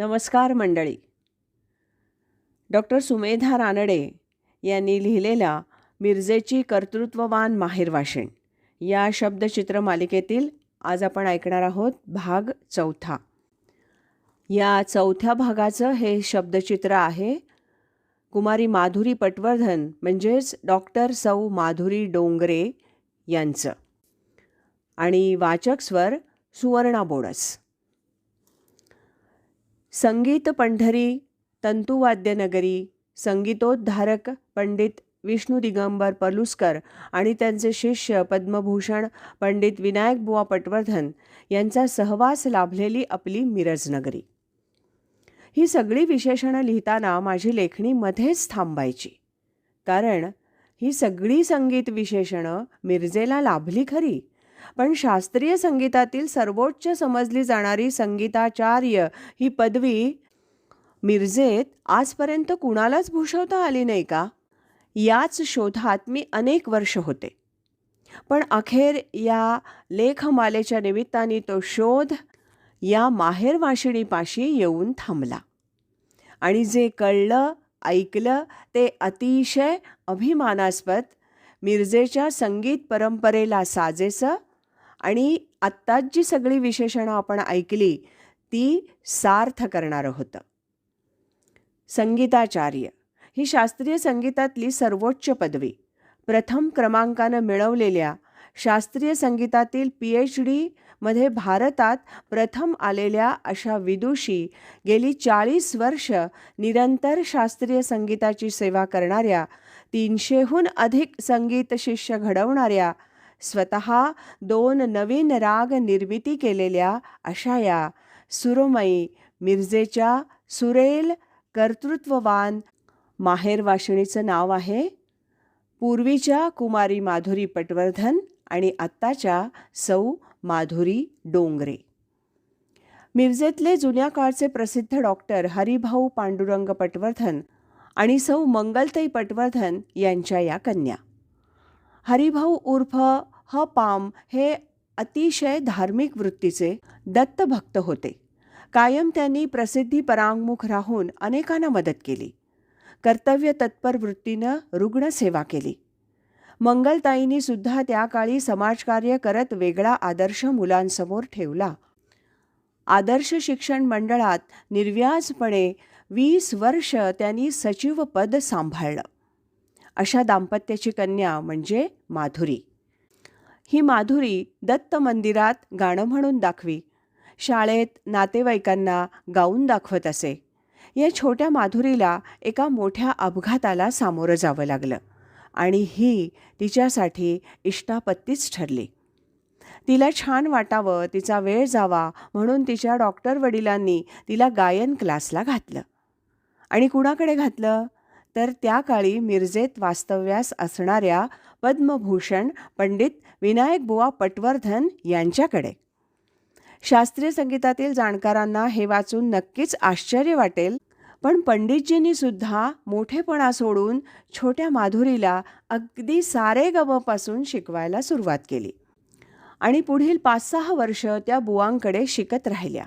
नमस्कार मंडळी. डॉक्टर सुमेधा रानडे यांनी लिहिलेल्या मिरजेची कर्तृत्ववान माहेरवाशिण या शब्दचित्र मालिकेतील आज आपण ऐकणार आहोत भाग चौथा. या चौथ्या भागाचं हे शब्दचित्र आहे कुमारी माधुरी पटवर्धन म्हणजेच डॉक्टर सौ माधुरी डोंगरे यांचं. आणि वाचक स्वर सुवर्णा बोडस. संगीत पंढरी तंतुवाद्यनगरी संगीतोद्धारक पंडित विष्णू दिगंबर पलुस्कर आणि त्यांचे शिष्य पद्मभूषण पंडित विनायक बुवा पटवर्धन यांचा सहवास लाभलेली आपली मिरज नगरी. ही सगळी विशेषणं लिहिताना माझी लेखणी मध्येच थांबायची. कारण ही सगळी संगीत विशेषणं मिरजेला लाभली खरी. पण शास्त्रीय संगीतातील सर्वोच्च समजली जाणारी संगीताचार्य ही पदवी मिरजेत आजपर्यंत कुणालाच भूषवता आली नाही का? याच शोधात मी अनेक वर्ष होते. पण अखेर या लेखमालेच्या निमित्ताने तो शोध या माहेरवाशिणीपाशी येऊन थांबला. आणि जे कळलं ऐकलं ते अतिशय अभिमानास्पद मिरजेच्या संगीत परंपरेला साजेसं आणि आत्ताच जी सगळी विशेषणं आपण ऐकली ती सार्थ करणारं होतं. संगीताचार्य. ही शास्त्रीय संगीतातली सर्वोच्च पदवी. प्रथम क्रमांकानं मिळवलेल्या शास्त्रीय संगीतातील पी एच डीमध्ये भारतात प्रथम आलेल्या अशा विदुषी गेली चाळीस वर्ष निरंतर शास्त्रीय संगीताची सेवा करणाऱ्या तीनशेहून अधिक संगीत शिष्य घडवणाऱ्या स्वतः दोन नवीन राग निर्मिती केलेल्या अशा या सुरमयी मिर्जेच्या सुरेल कर्तृत्ववान माहेरवाशिणीचं नाव आहे. पूर्वीच्या कुमारी माधुरी पटवर्धन आणि आत्ताच्या सौ माधुरी डोंगरे. मिरजेतले जुन्या काळचे प्रसिद्ध डॉक्टर हरिभाऊ पांडुरंग पटवर्धन आणि सौ मंगलताई पटवर्धन यांच्या या कन्या. हरिभाऊ उर्फ ह पाम हे अतिशय धार्मिक वृत्तीचे दत्तभक्त होते. कायम त्यांनी प्रसिद्धी परांगमुख राहून अनेकांना मदत केली. कर्तव्य तत्पर वृत्तीनं रुग्णसेवा केली. मंगलताईंनी सुद्धा त्या काळी समाजकार्य करत वेगळा आदर्श मुलांसमोर ठेवला. आदर्श शिक्षण मंडळात निर्व्याजपणे वीस वर्ष त्यांनी सचिव पद सांभाळलं. अशा दाम्पत्याची कन्या म्हणजे माधुरी. ही माधुरी दत्त मंदिरात गाणं म्हणून दाखवी शाळेत नातेवाईकांना गाऊन दाखवत असे. या छोट्या माधुरीला एका मोठ्या अपघाताला सामोरं जावं लागलं आणि ही तिच्यासाठी इष्टापत्तीच ठरली. तिला छान वाटावं तिचा वेळ जावा म्हणून तिच्या डॉक्टर वडिलांनी तिला गायन क्लासला घातलं. आणि कुणाकडे घातलं? तर त्या काळी मिरजेत वास्तव्यास असणाऱ्या पद्मभूषण पंडित विनायक बुवा पटवर्धन यांच्याकडे. शास्त्रीय संगीतातील जाणकारांना हे वाचून नक्कीच आश्चर्य वाटेल पण पंडितजींनी सुद्धा मोठेपणा सोडून छोट्या माधुरीला अगदी सारे गमपासून शिकवायला सुरुवात केली आणि पुढील पाच सहा वर्ष त्या बुवांकडे शिकत राहिल्या.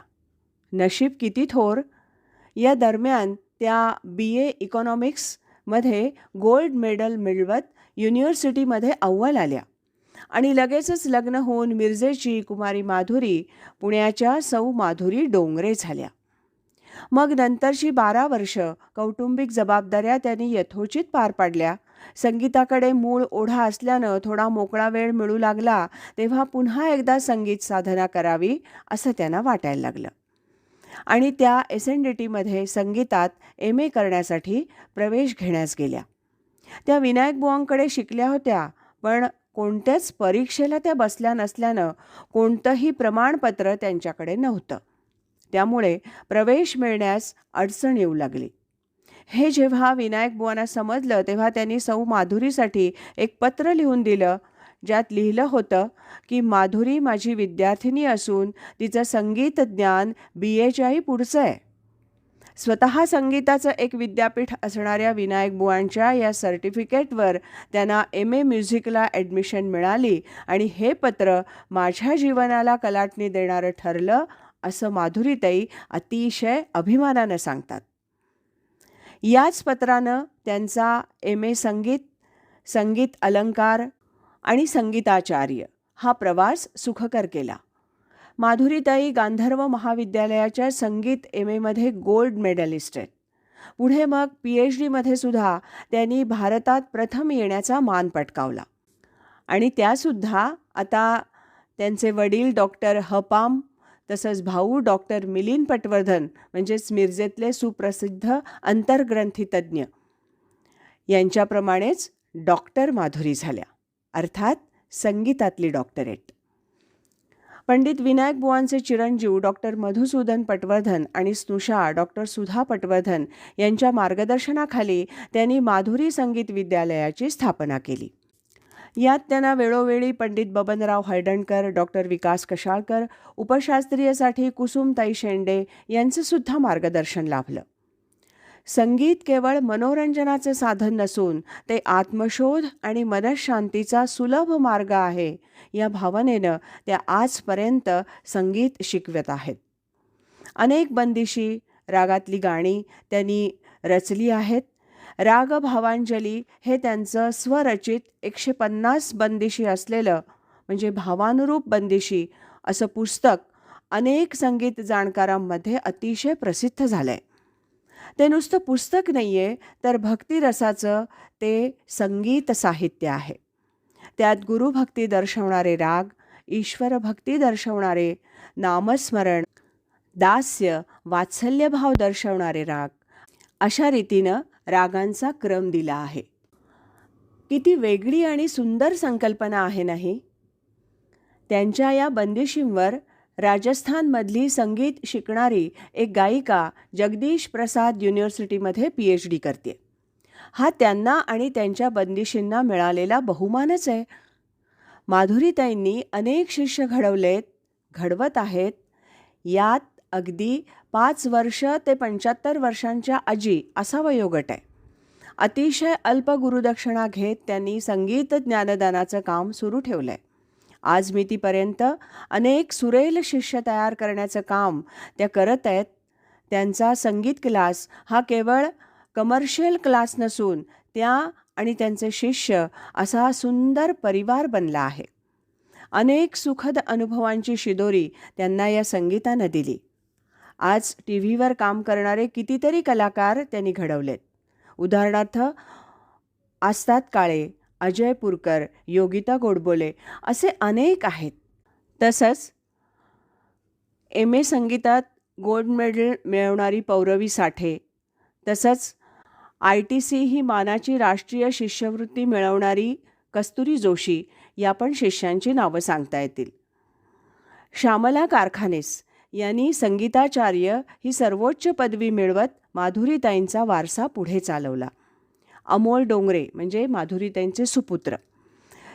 नशीब किती थोर? या दरम्यान त्या बी ए इकॉनॉमिक्समध्ये गोल्ड मेडल मिळवत युनिव्हर्सिटीमध्ये अव्वल आल्या. आणि लगेचच लग्न होऊन मिरजेची कुमारी माधुरी पुण्याच्या सौ माधुरी डोंगरे झाल्या. मग नंतरची बारा वर्ष कौटुंबिक जबाबदाऱ्या त्यांनी यथोचित पार पाडल्या. संगीताकडे मूळ ओढा असल्यानं थोडा मोकळा वेळ मिळू लागला तेव्हा पुन्हा एकदा संगीत साधना करावी असं त्यांना वाटायला लागलं. आणि त्या एस एन डी टीमध्ये संगीतात एम ए करण्यासाठी प्रवेश घेण्यास गेल्या. त्या विनायक बुवांकडे शिकल्या होत्या पण कोणत्याच परीक्षेला त्या बसल्या नसल्यानं कोणतंही प्रमाणपत्र त्यांच्याकडे नव्हतं. त्यामुळे प्रवेश मिळण्यास अडचण येऊ लागली. हे जेव्हा विनायक बुवांना समजलं तेव्हा त्यांनी सौ माधुरीसाठी एक पत्र लिहून दिलं ज्यात लिहिलं होतं की माधुरी माझी विद्यार्थिनी असून तिचं संगीत ज्ञान बी एच्याही पुढचं आहे. स्वतः संगीताचं एक विद्यापीठ असणाऱ्या विनायक बुवांच्या या सर्टिफिकेटवर त्यांना एम ए म्युझिकला ॲडमिशन मिळाली आणि हे पत्र माझ्या जीवनाला कलाटणी देणारं ठरलं असं माधुरीताई अतिशय अभिमानानं सांगतात. याच पत्रानं त्यांचा एम ए संगीत संगीत अलंकार आणि संगीताचार्य हा प्रवास सुखकर केला. माधुरीताई गांधर्व महाविद्यालयाच्या संगीत एम एमध्ये गोल्ड मेडलिस्ट आहेत. पुढे मग पी एच डीमध्ये सुद्धा त्यांनी भारतात प्रथम येण्याचा मान पटकावला. आणि त्यासुद्धा आता त्यांचे वडील डॉक्टर हपाम तसंच भाऊ डॉक्टर मिलिंद पटवर्धन म्हणजेच मिरजेतले सुप्रसिद्ध अंतर्ग्रंथीतज्ञ यांच्याप्रमाणेच डॉक्टर माधुरी झाल्या. अर्थात संगीतातली डॉक्टरेट पंडित विनायक बुवांचे चिरंजीव डॉक्टर मधुसूदन पटवर्धन आणि स्नुषा डॉक्टर सुधा पटवर्धन यांच्या मार्गदर्शनाखाली त्यांनी माधुरी संगीत विद्यालयाची स्थापना केली. यात त्यांना वेळोवेळी पंडित बबनराव हळदणकर डॉक्टर विकास कशाळकर उपशास्त्रीयसाठी कुसुमताई शेंडे यांचंसुद्धा मार्गदर्शन लाभलं. संगीत केवळ मनोरंजनाचं साधन नसून ते आत्मशोध आणि मनशांतीचा सुलभ मार्ग आहे. या भावनेनं त्या आजपर्यंत संगीत शिकवत आहेत. अनेक बंदिशी रागातली गाणी त्यांनी रचली आहेत. राग भावांजली हे त्यांचं स्वरचित एकशे पन्नास बंदिशी असलेलं म्हणजे भावानुरूप बंदिशी असं पुस्तक अनेक संगीत जाणकारांमध्ये अतिशय प्रसिद्ध झालं आहे ते नुसतं पुस्तक नाही आहे तर भक्तिरसाचं ते संगीत साहित्य आहे. त्यात गुरुभक्ती दर्शवणारे राग ईश्वर भक्ती दर्शवणारे नामस्मरण दास्य वात्सल्यभाव दर्शवणारे राग अशा रीतीनं रागांचा क्रम दिला आहे. किती वेगळी आणि सुंदर संकल्पना आहे नाही? त्यांच्या या बंदिशींवर राजस्थानमधली संगीत शिकणारी एक गायिका जगदीश प्रसाद युनिव्हर्सिटीमध्ये पी एच डी करते. हा त्यांना आणि त्यांच्या बंदिशींना मिळालेला बहुमानच आहे. माधुरीताईंनी अनेक शिष्य घडवलेत घडवत आहेत. यात अगदी पाच वर्ष ते पंच्याहत्तर वर्षांच्या आजी असा वयोगट आहे. अतिशय अल्प गुरुदक्षिणा घेत त्यांनी संगीत ज्ञानदानाचं काम सुरू ठेवलं आहे आज मितीपर्यंत अनेक सुरेल शिष्य तयार करण्याचं काम त्या करत आहेत. त्यांचा संगीत क्लास हा केवळ कमर्शियल क्लास नसून त्या आणि त्यांचे शिष्य असा सुंदर परिवार बनला आहे. अनेक सुखद अनुभवांची शिदोरी त्यांना या संगीतानं दिली. आज टी व्हीवर काम करणारे कितीतरी कलाकार त्यांनी घडवलेत. उदाहरणार्थ आस्तात काळे अजय पुरकर योगिता गोडबोले असे अनेक आहेत. तसंच एम ए संगीतात गोल्ड मेडल मिळवणारी पौरवी साठे. तसंच आय टी सी ही मानाची राष्ट्रीय शिष्यवृत्ती मिळवणारी कस्तुरी जोशी या पण शिष्यांची नावं सांगता येतील. श्यामला कारखानेस यांनी संगीताचार्य ही सर्वोच्च पदवी मिळवत माधुरीताईंचा वारसा पुढे चालवला. अमोल डोंगरे म्हणजे माधुरीताईंचे सुपुत्र.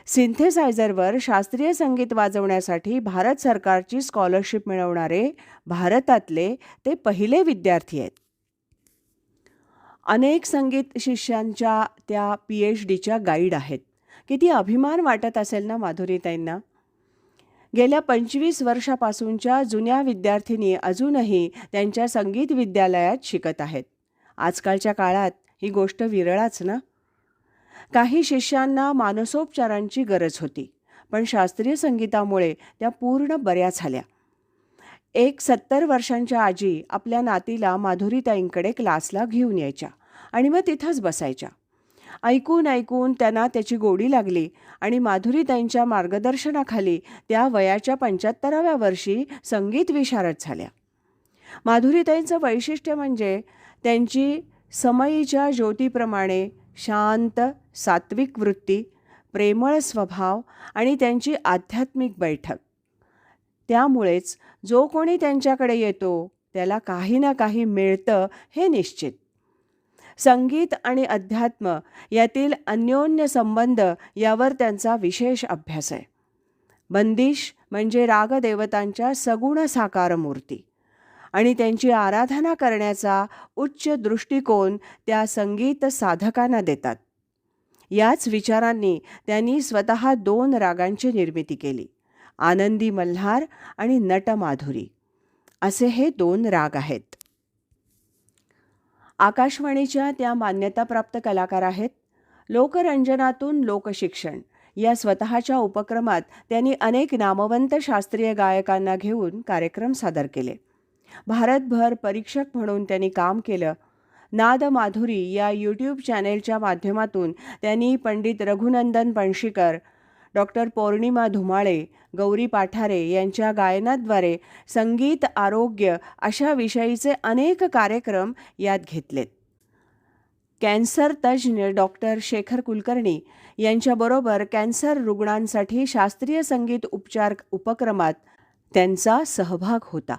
सिंथेसायझरवर शास्त्रीय संगीत वाजवण्यासाठी भारत सरकारची स्कॉलरशिप मिळवणारे भारतातले ते पहिले विद्यार्थी आहेत. अनेक संगीत शिष्यांच्या त्या पी एच डीच्या गाईड आहेत. किती अभिमान वाटत असेल ना माधुरीताईंना गेल्या पंचवीस वर्षापासूनच्या जुन्या विद्यार्थिनी अजूनही त्यांच्या संगीत विद्यालयात शिकत आहेत. आजकालच्या काळात ही गोष्ट विरळाच ना? काही शिष्यांना मानसोपचारांची गरज होती पण शास्त्रीय संगीतामुळे त्या पूर्ण बऱ्या झाल्या. एक सत्तर वर्षांच्या आजी आपल्या नातीला माधुरीताईंकडे क्लासला घेऊन यायच्या आणि मग तिथंच बसायच्या. ऐकून ऐकून त्यांना त्याची गोडी लागली आणि माधुरीताईंच्या मार्गदर्शनाखाली त्या वयाच्या पंच्याहत्तराव्या वर्षी संगीत विशारद झाल्या. माधुरीताईंचं वैशिष्ट्य म्हणजे त्यांची समयीच्या ज्योतीप्रमाणे शांत सात्विक वृत्ती प्रेमळ स्वभाव आणि त्यांची आध्यात्मिक बैठक. त्यामुळेच जो कोणी त्यांच्याकडे येतो त्याला काही ना काही मिळतं हे निश्चित. संगीत आणि अध्यात्म यातील अन्योन्य संबंध यावर त्यांचा विशेष अभ्यास आहे. बंदिश म्हणजे रागदेवतांच्या सगुण साकार मूर्ती आणि त्यांची आराधना करण्याचा उच्च दृष्टिकोन त्या संगीत साधकांना देतात. याच विचारांनी त्यांनी स्वतः दोन रागांची निर्मिती केली आनंदी मल्हार आणि नटमाधुरी. असे हे दोन राग आहेत. आकाशवाणीच्या त्या मान्यताप्राप्त कलाकार आहेत. लोकरंजनातून लोकशिक्षण या स्वतःच्या उपक्रमात त्यांनी अनेक नामवंत शास्त्रीय गायकांना घेऊन कार्यक्रम सादर केले. भारतभर परीक्षक म्हणून त्यांनी काम केलं. नाद माधुरी या यूट्यूब चॅनेलच्या माध्यमातून त्यांनी पंडित रघुनंदन पणशीकर डॉक्टर पौर्णिमा धुमाळे गौरी पाठारे यांच्या गायनाद्वारे संगीत आरोग्य अशा विषयीचे अनेक कार्यक्रम यात घेतलेत. कॅन्सर तज्ज्ञ डॉक्टर शेखर कुलकर्णी यांच्याबरोबर कॅन्सर रुग्णांसाठी शास्त्रीय संगीत उपचार उपक्रमात त्यांचा सहभाग होता.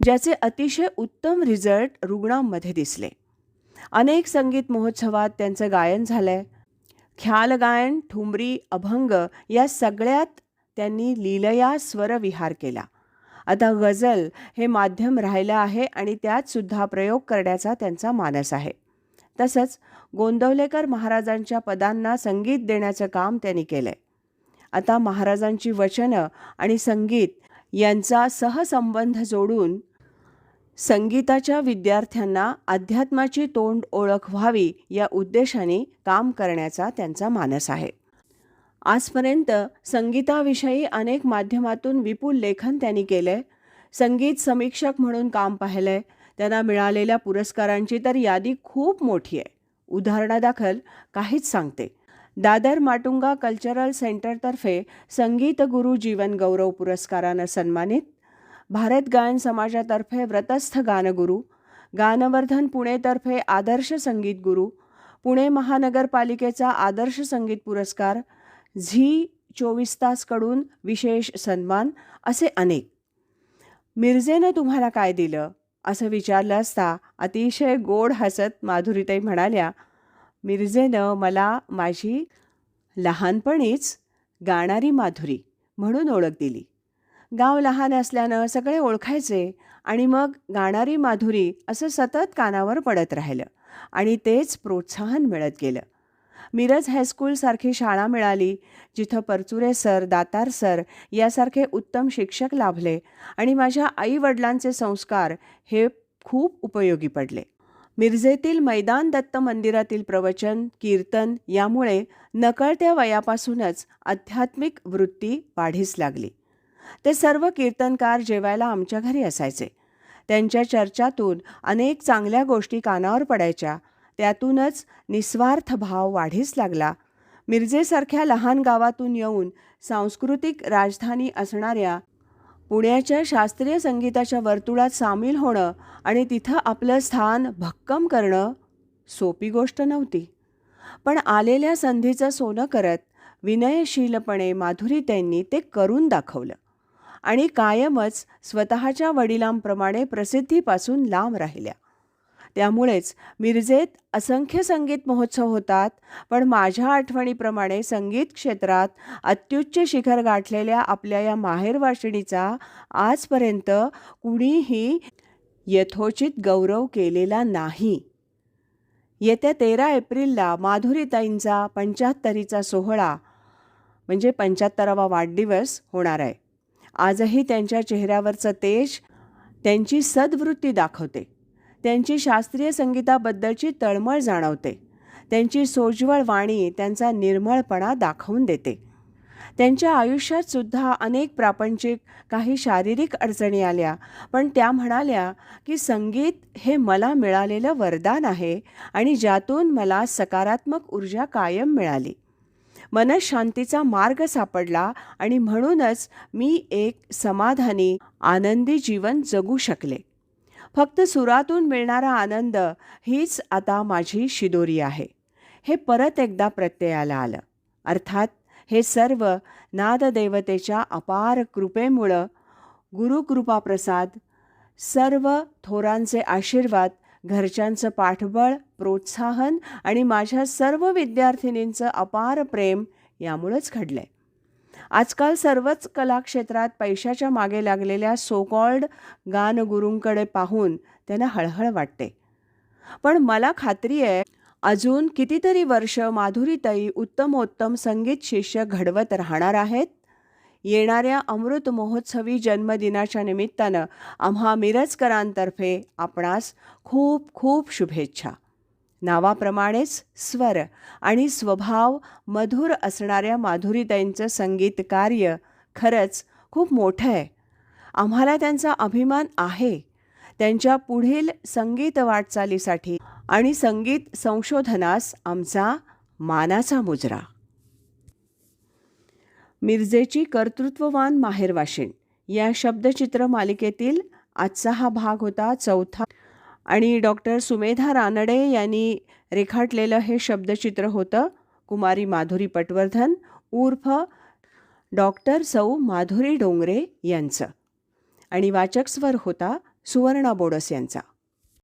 ज्याचे अतिशय उत्तम रिझल्ट रुग्णांमध्ये दिसले. अनेक संगीत महोत्सवात त्यांचं गायन झालंय. ख्याल गायन ठुमरी अभंग या सगळ्यात त्यांनी लीलया स्वरविहार केला. आता गझल हे माध्यम राहिलं आहे आणि त्यात सुद्धा प्रयोग करण्याचा त्यांचा मानस आहे. तसंच गोंदवलेकर महाराजांच्या पदांना संगीत देण्याचं काम त्यांनी केलं आहे आता महाराजांची वचनं आणि संगीत यांचा सहसंबंध जोडून संगीताच्या विद्यार्थ्यांना अध्यात्माची तोंड ओळख व्हावी या उद्देशाने काम करण्याचा त्यांचा मानस आहे. आजपर्यंत संगीताविषयी अनेक माध्यमातून विपुल लेखन त्यांनी केलंय. संगीत समीक्षक म्हणून काम पाहिलंय. त्यांना मिळालेल्या पुरस्कारांची तर यादी खूप मोठी आहे. उदाहरणादाखल काहीच सांगते. दादर माटुंगा कल्चरल सेंटरतर्फे संगीत गुरु जीवन गौरव पुरस्कारानं सन्मानित. भारत गायन समाजातर्फे व्रतस्थ गानगुरू. गानवर्धन पुणेतर्फे आदर्श संगीत गुरु. पुणे महानगरपालिकेचा आदर्श संगीत पुरस्कार. झी चोवीस तासकडून विशेष सन्मान असे अनेक. मिर्झेनं तुम्हाला काय दिलं? असं विचारलं असता अतिशय गोड हसत माधुरीताई म्हणाल्या मिर्झेनं मला माझी लहानपणीच गाणारी माधुरी म्हणून ओळख दिली. गाव लहान असल्यानं सगळे ओळखायचे आणि मग गाणारी माधुरी असं सतत कानावर पडत राहिलं आणि तेच प्रोत्साहन मिळत गेलं. मिरज हायस्कूलसारखी शाळा मिळाली जिथं परचुरे सर दातार सर यासारखे उत्तम शिक्षक लाभले आणि माझ्या आईवडिलांचे संस्कार हे खूप उपयोगी पडले. मिरजेतील मैदान दत्त मंदिरातील प्रवचन कीर्तन यामुळे नकळत्या वयापासूनच आध्यात्मिक वृत्ती वाढीस लागली. ते सर्व कीर्तनकार जेवायला आमच्या घरी असायचे. त्यांच्या चर्चातून अनेक चांगल्या गोष्टी कानावर पडायच्या. त्यातूनच निस्वार्थ भाव वाढीस लागला. मिरजेसारख्या लहान गावातून येऊन सांस्कृतिक राजधानी असणाऱ्या पुण्याच्या शास्त्रीय संगीताच्या वर्तुळात सामील होणं आणि तिथं आपलं स्थान भक्कम करणं सोपी गोष्ट नव्हती. पण आलेल्या संधीचं सोनं करत विनयशीलपणे माधुरी त्यांनी ते करून दाखवलं. आणि कायमच स्वतःच्या वडिलांप्रमाणे प्रसिद्धीपासून लांब राहिल्या. त्यामुळेच मिरजेत असंख्य संगीत महोत्सव होतात पण माझ्या आठवणीप्रमाणे संगीत क्षेत्रात अत्युच्च शिखर गाठलेल्या आपल्या या माहेरवाशिणीचा आजपर्यंत कुणीही यथोचित गौरव केलेला नाही. येत्या तेरा एप्रिलला माधुरीताईंचा पंच्याहत्तरीचा सोहळा म्हणजे पंच्याहत्तरावा वाढदिवस होणार आहे. आजही त्यांच्या चेहऱ्यावरचं तेज त्यांची सद्वृत्ती दाखवते. त्यांची शास्त्रीय संगीताबद्दलची तळमळ जाणवते. त्यांची सोज्वळ वाणी त्यांचा निर्मळपणा दाखवून देते. त्यांच्या आयुष्यात सुद्धा अनेक प्रापंचिक काही शारीरिक अडचणी आल्या पण त्या म्हणाल्या की संगीत हे मला मिळालेलं वरदान आहे आणि ज्यातून मला सकारात्मक ऊर्जा कायम मिळाली. मनशांतीचा मार्ग सापडला आणि म्हणूनच मी एक समाधानी आनंदी जीवन जगू शकले. फक्त सुरातून मिळणारा आनंद हीच आता माझी शिदोरी आहे. हे परत एकदा प्रत्ययाला आलं. अर्थात हे सर्व नाददेवतेच्या अपार कृपेमुळं गुरुकृपाप्रसाद सर्व थोरांचे आशीर्वाद घरच्यांचं पाठबळ प्रोत्साहन आणि माझ्या सर्व विद्यार्थिनींचं अपार प्रेम यामुळंच घडलं आहे आजकाल सर्वच कलाक्षेत्रात पैशाच्या मागे लागलेल्या सोकॉल्ड गानगुरूंकडे पाहून त्यांना हळहळ वाटते. पण मला खात्री आहे अजून कितीतरी वर्ष माधुरीताई उत्तमोत्तम संगीत शिष्य घडवत राहणार आहेत? येणाऱ्या अमृत महोत्सवी जन्मदिनाच्या निमित्तानं आम्हा मिरजकरांतर्फे आपणास खूप खूप शुभेच्छा. नावाप्रमाणेच स्वर आणि स्वभाव मधुर असणाऱ्या माधुरीताईंचं संगीत कार्य खरंच खूप मोठं आहे. आम्हाला त्यांचा अभिमान आहे. त्यांच्या पुढील संगीत वाटचालीसाठी आणि संगीत संशोधनास आमचा मानाचा मुजरा. मिरजेची कर्तृत्ववान माहेरवाशिण या शब्दचित्र मालिकेतील आजचा हा भाग होता चौथा आणि डॉक्टर सुमेधा रानडे यांनी रेखाटलेलं हे शब्दचित्र होतं. कुमारी माधुरी पटवर्धन उर्फ डॉक्टर सौ माधुरी डोंगरे यांचं. आणि वाचक स्वर होता सुवर्णा बोडस यांचा.